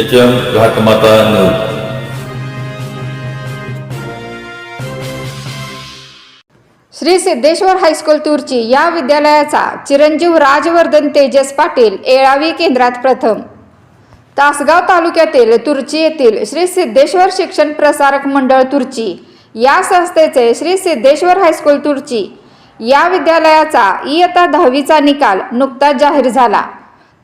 H M Ghatmata news Shri Siddheshwar high school Turchi या विद्यालयाचा चिरंजीव राजवर्धन तेजस पाटील एळावी केंद्रात प्रथम. तासगाव तालुक्यातील तुर्ची येथील श्री सिद्धेश्वर शिक्षण प्रसारक मंडळ तुर्ची या संस्थेचे श्री सिद्धेश्वर हायस्कूल तुर्ची या विद्यालयाचा इयत्ता दहावीचा निकाल नुकताच जाहीर झाला.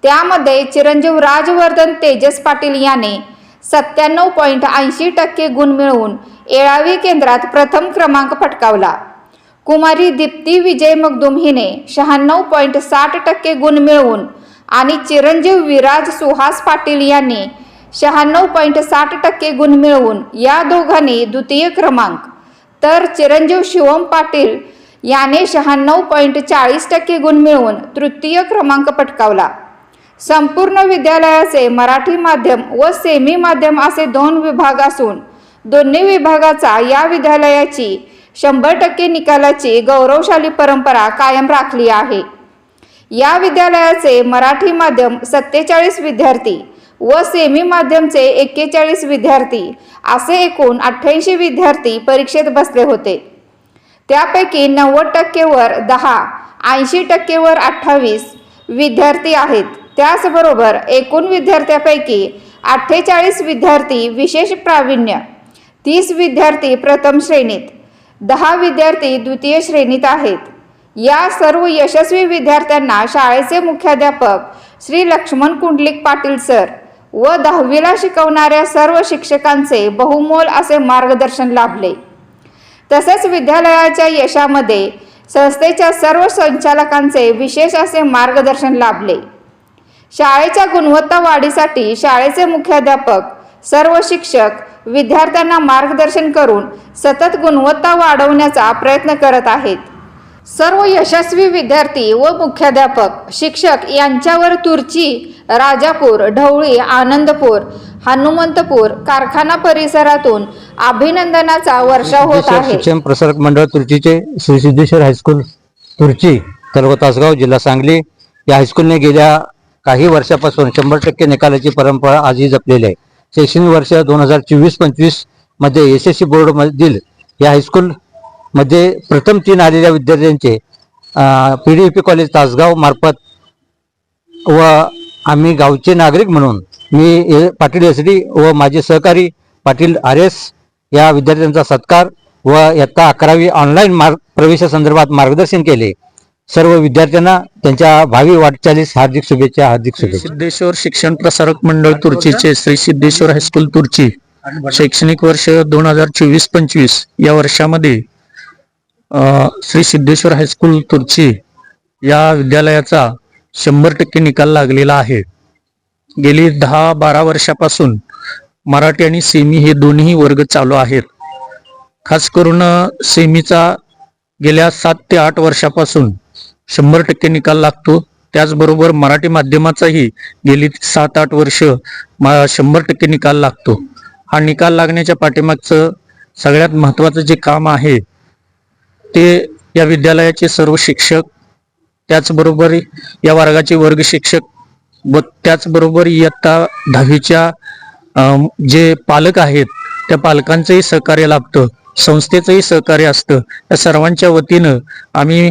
त्यामध्ये चिरंजीव राजवर्धन तेजस पाटील याने सत्त्याण्णव पॉईंट ऐंशी टक्के गुण मिळवून येळावी केंद्रात प्रथम क्रमांक पटकावला. कुमारी दीप्ती विजय मगदुम हिने शहाण्णव पॉईंट साठ टक्के गुण मिळवून आणि चिरंजीव विराज सुहास पाटील यांनी शहाण्णव पॉईंट साठ टक्के गुण मिळवून या दोघांनी द्वितीय क्रमांक. तर चिरंजीव शिवम पाटील याने शहाण्णव पॉईंट चाळीस टक्के गुण मिळवून तृतीय क्रमांक पटकावला. संपूर्ण विद्यालयाचे मराठी माध्यम व सेमी माध्यम असे दोन विभाग असून दोन्ही विभागाचा या विद्यालयाची शंभर टक्के निकालाची गौरवशाली परंपरा कायम राखली आहे. या विद्यालयाचे मराठी माध्यम सत्तेचाळीस विद्यार्थी व सेमी माध्यमचे एक्केचाळीस विद्यार्थी असे एकूण अठ्ठ्याऐंशी विद्यार्थी परीक्षेत बसले होते. त्यापैकी नव्वद टक्केवर दहा ऐंशी टक्केवर अठ्ठावीस विद्यार्थी आहेत. त्याचबरोबर एकूण विद्यार्थ्यापैकी अठ्ठेचाळीस विद्यार्थी विशेष प्रावीण्य तीस विद्यार्थी प्रथम श्रेणीत दहा विद्यार्थी द्वितीय श्रेणीत आहेत. या सर्व यशस्वी विद्यार्थ्यांना शाळेचे मुख्याध्यापक श्री लक्ष्मण कुंडलिक पाटील सर व दहावीला शिकवणाऱ्या सर्व शिक्षकांचे बहुमोल असे मार्गदर्शन लाभले. तसेच विद्यालयाच्या यशामध्ये संस्थेच्या सर्व संचालकांचे विशेष असे मार्गदर्शन लाभले. शाळेच्या गुणवत्ता वाढीसाठी शाळेचे मुख्याध्यापक सर्व शिक्षक विद्यार्थ्यांना मार्गदर्शन करून सतत गुणवत्ता वाढवण्याचा प्रयत्न करत आहेत. सर्व यशस्वी विद्यार्थी व मुख्याध्यापक शिक्षक यांच्यावर तुर्ची राजापूर ढवळी आनंदपूर हनुमंतपूर कारखाना परिसरातून अभिनंदनाचा वर्षाव होत आहे. शिक्षण प्रसारक मंडळ तुर्चीचे श्री सिद्धेश्वर हायस्कूल तुर्ची तालुका तासगाव जिल्हा सांगली या हायस्कूलने गेल्या काही वर्षापासून शंभर टक्के निकालाची परंपरा आजही जपलेली आहे. शैक्षणिक वर्ष दोन हजार चोवीस पंचवीसमध्ये एस एस सी बोर्डमधील या हायस्कूलमध्ये प्रथम तीन आलेल्या विद्यार्थ्यांचे P D P college Tasgaon मार्फत व आम्ही गावचे नागरिक म्हणून मी ए- पाटील एस डी व माझे सहकारी पाटील आर एस या विद्यार्थ्यांचा सत्कार व इयत्ता अकरावी ऑनलाईन मार्ग प्रवेशासंदर्भात मार्गदर्शन केले. सर्व विद्यार्थ्यांना त्यांच्या भावी वाटचालीस हार्दिक शुभेच्छा हार्दिक शुभेच्छा. सिद्धेश्वर शिक्षण प्रसारक मंडळ तुर्चीचे श्री सिद्धेश्वर हायस्कूल तुर्ची शैक्षणिक वर्ष दोन हजार चोवीस पंचवीस या वर्षामध्ये श्री सिद्धेश्वर हायस्कूल तुर्ची या विद्यालयाचा शंभर टक्के निकाल लागलेला आहे. गेली दहा बारा वर्षापासून मराठी आणि सेमी हे दोन्ही वर्ग चालू आहेत. खास करून सेमीचा गेल्या सात ते आठ वर्षापासून शंभर टक्के निकाल लागतो. त्याचबरोबर मराठी माध्यमाचाही गेली सात आठ वर्ष मा- शंभर टक्के निकाल लागतो. हा निकाल लागण्याच्या पाठीमागचं सगळ्यात महत्वाचं जे काम आहे ते या विद्यालयाचे सर्व शिक्षक त्याचबरोबर या वर्गाचे वर्ग शिक्षक व त्याचबरोबर इयत्ता दहावीच्या जे पालक आहेत त्या पालकांचंही सहकार्य लाभतं संस्थेचंही सहकार्य असतं. या सर्वांच्या वतीनं आम्ही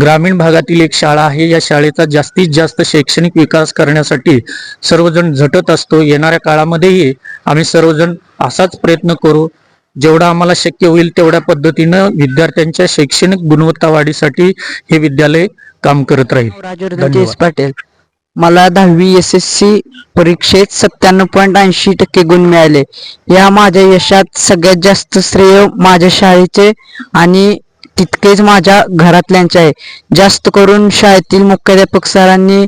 ग्रामीण भागातील एक शाळा आहे. या शाळेचा जास्तीत जास्त शैक्षणिक विकास करण्यासाठी सर्वजण झटत असतो. येणाऱ्या काळामध्येही आम्ही सर्वजण असाच प्रयत्न करू. जेवढा आम्हाला शक्य होईल तेवढ्या पद्धतीनं विद्यार्थ्यांच्या शैक्षणिक गुणवत्ता वाढीसाठी हे विद्यालय काम करत राहील. राजवर्धन पाटील मला दहावी एस एस सी परीक्षेत सत्त्याण्णव पॉईंट ऐंशी टक्के गुण मिळाले. या माझ्या यशात सगळ्यात जास्त श्रेय माझ्या शाळेचे आणि तितकेच माझ्या घरातल्यांचे आहे. जास्त करून शाळेतील मुख्याध्यापक सरांनी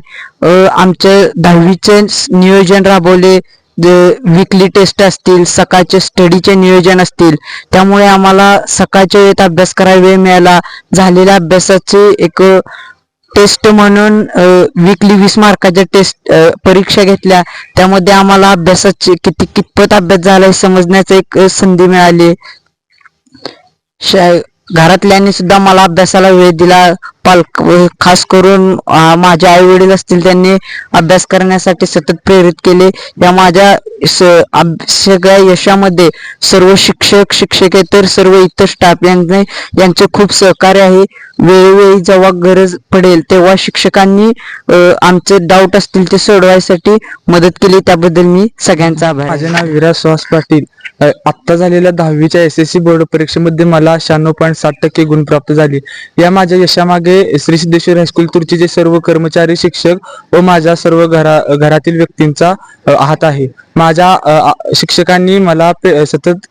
आमचे दहावीचे नियोजन राबवले. विकली टेस्ट असतील सकाळचे स्टडीचे नियोजन असतील. त्यामुळे आम्हाला सकाळच्या वेळेत अभ्यास करायला वेळ मिळाला. झालेल्या अभ्यासाची एक टेस्ट म्हणून वीकली वीस मार्काच्या टेस्ट परीक्षा घेतल्या. त्यामध्ये आम्हाला अभ्यासाची किती कितपत अभ्यास झाला हे समजण्याची एक संधी मिळाली. शा- घरातल्यांनी सुद्धा मला अभ्यासाला वेळ दिला. पालक खास करून माझे आई वडील असतील त्यांनी अभ्यास करण्यासाठी सतत प्रेरित केले. या माझ्या स- सगळ्या यशामध्ये सर्व शिक्षक शिक्षकेतर सर्व इतर स्टाफ यांचे यांचे खूप सहकार्य आहे. वेळोवेळी जेव्हा गरज पडेल तेव्हा शिक्षकांनी आमचे डाऊट असतील ते सोडवायसाठी मदत केली. त्याबद्दल मी सगळ्यांचा आभार माझे नाव विराज सुहास पाटील. आत्ता झालेल्या दहावीच्या एस एस सी बोर्ड परीक्षेमध्ये मला शहाण्णव पॉईंट साठ टक्के गुण प्राप्त झाले. या माझ्या यशामागे श्री सिद्धेश्वर हायस्कूल तुर्चीचे सर्व कर्मचारी शिक्षक व माझ्या सर्व घरा घरातील व्यक्तींचा हात आहे. माझ्या शिक्षकांनी मला सतत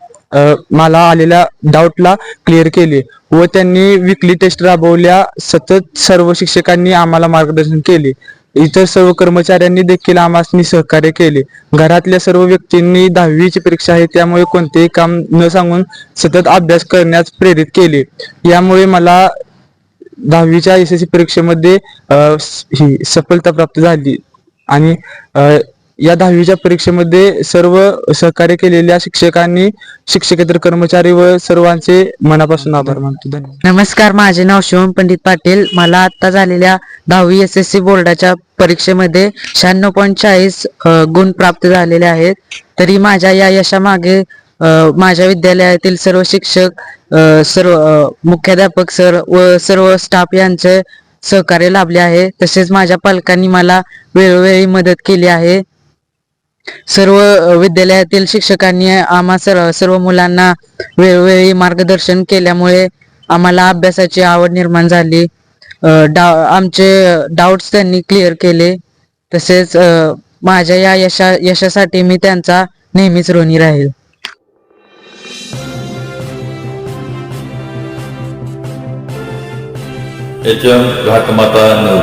मला आलेल्या डाऊटला क्लिअर केले व त्यांनी विकली टेस्ट राबवल्या. सतत सर्व शिक्षकांनी आम्हाला मार्गदर्शन केले. इतर सर्व कर्मचाऱ्यांनी देखील आम्हाला सहकार्य केले. घरातल्या सर्व व्यक्तींनी दहावीची परीक्षा आहे त्यामुळे कोणतेही काम न सांगून सतत अभ्यास करण्यास प्रेरित केले. यामुळे मला दहावीच्या एस एस सी परीक्षेमध्ये ही सफलता प्राप्त झाली. आणि या दहावीच्या परीक्षेमध्ये सर्व सहकार्य केलेल्या शिक्षकांनी शिक्षकेतर कर्मचारी व सर्वांचे मनापासून आभार मानतो. धन्यवाद. नमस्कार माझे नाव शिवम पंडित पाटील. मला आता झालेल्या दहावी एस एस सी बोर्डाच्या परीक्षेमध्ये शहाण्णव पॉईंट चाळीस गुण प्राप्त झालेले आहेत. तरी माझ्या या यशामागे अ, माझ्या विद्यालयातील सर्व शिक्षक सर्व मुख्याध्यापक सर व सर्व स्टाफ यांचे सहकार्य लाभले आहे. तसेच माझ्या पालकांनी मला वेळोवेळी मदत केली आहे. सर्व विद्यालयातील शिक्षकांनी आम्हा सर्व सर्व मुलांना वेळोवेळी मार्गदर्शन केल्यामुळे आम्हाला अभ्यासाची आवड निर्माण झाली. डा आमचे डाऊट्स त्यांनी क्लिअर केले. तसेच माझ्या या यशा यशासाठी मी त्यांचा नेहमीच ऋणी राहील. एच एम घाटमाता नऊ